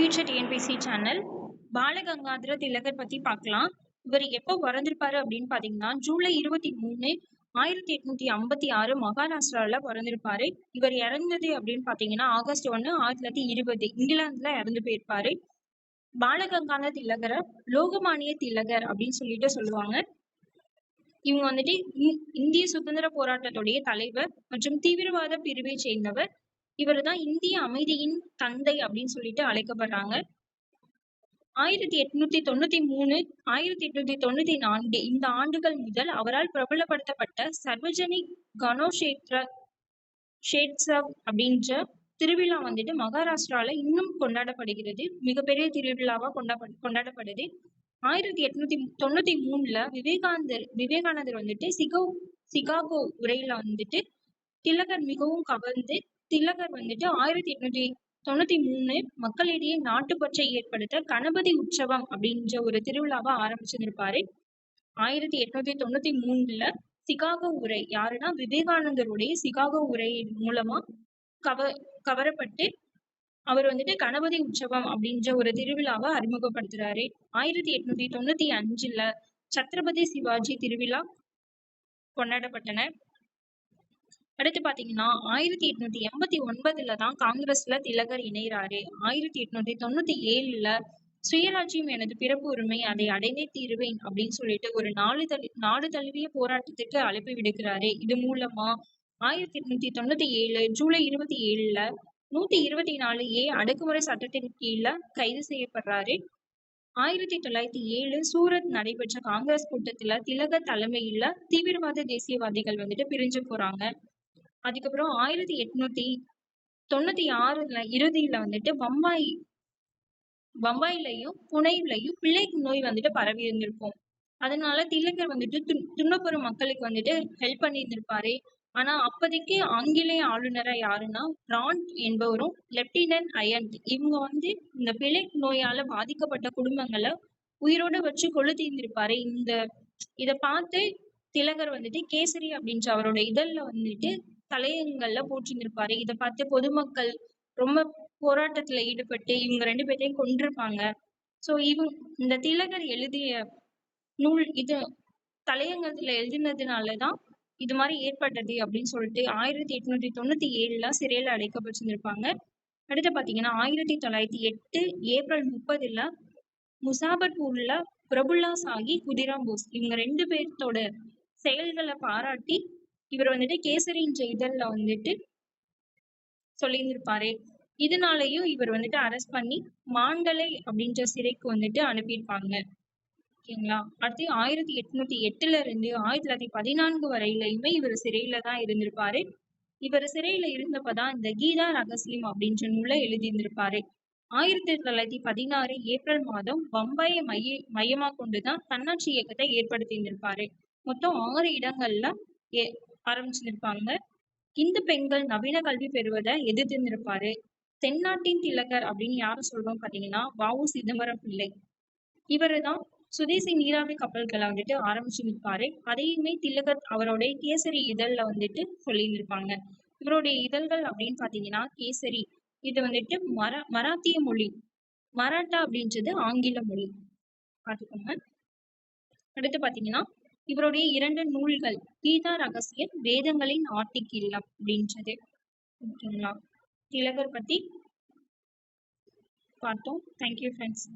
Future TNPSC channel Balagangadhara திலகர் பற்றி பார்க்கலாம். இவர் எப்போ பிறந்திருப்பாரு அப்படின்னு பார்த்தீங்கன்னா ஜூலை இருபத்தி மூணு ஆயிரத்தி எட்நூத்தி ஐம்பத்தி ஆறு மகாராஷ்டிராவில் பிறந்திருப்பாரு. இவர் இறந்தது அப்படின்னு பார்த்தீங்கன்னா ஆகஸ்ட் ஒன்னு ஆயிரத்தி தொள்ளாயிரத்தி இருபது. இங்கிலாந்துல இறந்து போயிருப்பாரு. பாலகங்காதர திலகரை லோகமானிய திலகர் அப்படின்னு சொல்லிட்டு சொல்லுவாங்க. இவங்க வந்துட்டு இந்திய சுதந்திர போராட்டத்துடைய தலைவர் மற்றும் தீவிரவாத பிரிவை சேர்ந்தவர். இவர் தான் இந்திய அமைதியின் தந்தை அப்படின்னு சொல்லிட்டு அழைக்கப்படுறாங்க. ஆயிரத்தி எட்நூத்தி தொண்ணூத்தி மூணு ஆயிரத்தி எட்நூத்தி தொண்ணூத்தி நான்கு இந்த ஆண்டுகள் முதல் அவரால் பிரபலப்படுத்தப்பட்ட சர்வஜனிக் கனோஷேத்ர ஷேட்சவ் அப்படின்ற திருவிழா வந்துட்டு மகாராஷ்டிரால இன்னும் கொண்டாடப்படுகிறது. மிகப்பெரிய திருவிழாவா கொண்டாட கொண்டாடப்படுது. ஆயிரத்தி எட்நூத்தி தொண்ணூத்தி மூணுல விவேகானந்தர் விவேகானந்தர் வந்துட்டு சிகோ சிகாகோ உரையில வந்துட்டு திலகர் மிகவும் கவர்ந்து திலகர் வந்துட்டு ஆயிரத்தி எட்நூத்தி தொண்ணூத்தி மூணு மக்களிடையே நாட்டுப்பற்றை ஏற்படுத்த கணபதி உற்சவம் அப்படின்ற ஒரு திருவிழாவை ஆரம்பிச்சிருப்பாரு ஆயிரத்தி எட்நூத்தி தொண்ணூத்தி மூணுல சிகாகோ உரை யாருன்னா விவேகானந்தருடைய சிகாகோ உரை மூலமா கவ கவரப்பட்டு அவர் வந்துட்டு கணபதி உற்சவம் அப்படின்ற ஒரு திருவிழாவை அறிமுகப்படுத்துறாரு. ஆயிரத்தி எட்நூத்தி தொண்ணூத்தி அஞ்சுல சத்ரபதி சிவாஜி திருவிழா கொண்டாடப்பட்டன. அடுத்து பார்த்தீங்கன்னா ஆயிரத்தி எட்நூத்தி எண்பத்தி ஒன்பதுல தான் காங்கிரஸ்ல திலகர் இணைகிறாரு ஆயிரத்தி எட்நூத்தி தொண்ணூத்தி ஏழுல சுயராஜ்யம் எனது பிறப்பு உரிமை அதை அடைந்தே தீருவேன் அப்படின்னு சொல்லிட்டு ஒரு நாடு தழு நாடு தழுவிய போராட்டத்துக்கு அழைப்பு விடுக்கிறாரு. இது மூலமா ஆயிரத்தி எட்நூத்தி தொண்ணூத்தி ஏழு ஜூலை இருபத்தி ஏழுல நூத்தி இருபத்தி நாலு ஏ அடக்குமுறை சட்டத்தின் கீழே கைது செய்யப்படுறாரு. ஆயிரத்தி தொள்ளாயிரத்தி ஏழு சூரத் நடைபெற்ற காங்கிரஸ் கூட்டத்துல திலக தலைமையில தீவிரவாத தேசியவாதிகள் வந்துட்டு பிரிஞ்சு போறாங்க. அதுக்கப்புறம் ஆயிரத்தி எட்நூத்தி தொண்ணூத்தி ஆறுல இறுதியில வந்துட்டு பம்பாய் பம்பாயிலையும் புனேவிலையும் பிள்ளை நோய் வந்துட்டு பரவி இருந்திருக்கும். அதனால திலகர் வந்துட்டு துன் துன்பப்பெறும் மக்களுக்கு வந்துட்டு ஹெல்ப் பண்ணி இருந்திருப்பாரு ஆனா அப்போதைக்கு ஆங்கிலேய ஆளுநரா யாருன்னா ராண்ட் என்பவரும் லெப்டினன்ட் அயன்ட் இவங்க வந்து இந்த பிழை நோயால பாதிக்கப்பட்ட குடும்பங்களை உயிரோட வச்சு கொளுத்தி இருந்திருப்பாரு இந்த இதை பார்த்து திலகர் வந்துட்டு கேசரி அப்படின்ற அவரோட இதழ்ல வந்துட்டு தலையங்கள்ல போட்டிருந்திருப்பாரு இதை பார்த்து பொதுமக்கள் ரொம்ப போராட்டத்துல ஈடுபட்டு இவங்க ரெண்டு பேர்த்தையும் கொண்டிருப்பாங்க சோ இவங்க இந்த திலகர் எழுதிய நூல் இது தலையங்கத்துல எழுதினதுனாலதான் இது மாதிரி ஏற்பட்டது அப்படின்னு சொல்லிட்டு ஆயிரத்தி எட்நூத்தி தொண்ணூத்தி ஏழுல சிறையில அடைக்கப்பட்டிருந்திருப்பாங்க. அடுத்து பாத்தீங்கன்னா ஆயிரத்தி தொள்ளாயிரத்தி எட்டு ஏப்ரல் முப்பதுல முசாபர்பூர்ல பிரபுல்லா சாகி குதிராம் போஸ் இவங்க ரெண்டு பேர்த்தோட செயல்களை பாராட்டி இவர் வந்துட்டு கேசரின்ற இதழ்ல வந்துட்டு சொல்லியிருந்திருப்பாரு. இதனாலயும் இவர் வந்துட்டு அரெஸ்ட் பண்ணி மாண்டலை அப்படின்ற சிறைக்கு வந்துட்டு அனுப்பியிருப்பாங்க. ஓகேங்களா? அடுத்து ஆயிரத்தி எட்நூத்தி எட்டுல இருந்து ஆயிரத்தி தொள்ளாயிரத்தி பதினான்கு வரையிலையுமே இவர் சிறையில தான் இருந்திருப்பாரு. இவர் சிறையில இருந்தப்பதான் இந்த கீதா ரகசியம் அப்படின்ற நூலை எழுதியிருந்திருப்பாரு. ஆயிரத்தி தொள்ளாயிரத்தி பதினாறு ஏப்ரல் மாதம் பம்பாயை மைய மையமா கொண்டுதான் தன்னாட்சி இயக்கத்தை ஏற்படுத்தி இருந்திருப்பாரு மொத்தம் ஆறு இடங்கள்ல ஏ ஆரம்பிச்சிருப்பாங்க. இந்து பெண்கள் நவீன கல்வி பெறுவதை எதிர்த்திருந்திருப்பாரு. தென்னாட்டின் திலகர் அப்படின்னு யாரை சொல்றோம் பாத்தீங்கன்னா வாவு சிதம்பரம் பிள்ளை. இவரு தான் சுதேசி நீராவி கப்பல்களை வந்துட்டு ஆரம்பிச்சு நிற்பாரு. அதையுமே திலகர் அவருடைய கேசரி இதழ்ல வந்துட்டு சொல்லியிருப்பாங்க இவருடைய இதழ்கள் அப்படின்னு பாத்தீங்கன்னா கேசரி. இது வந்துட்டு மர மராத்திய மொழி. மராட்டா அப்படின்றது ஆங்கில மொழி. பார்த்துக்கோங்க. அடுத்து பாத்தீங்கன்னா இவருடைய இரண்டு நூல்கள் கீதா ரகசியம் வேதங்களின் ஆட்டிக் இல்லம் அப்படின்றது. ஓகேங்களா? திலகர் பத்தி பார்த்தோம். Thank you friends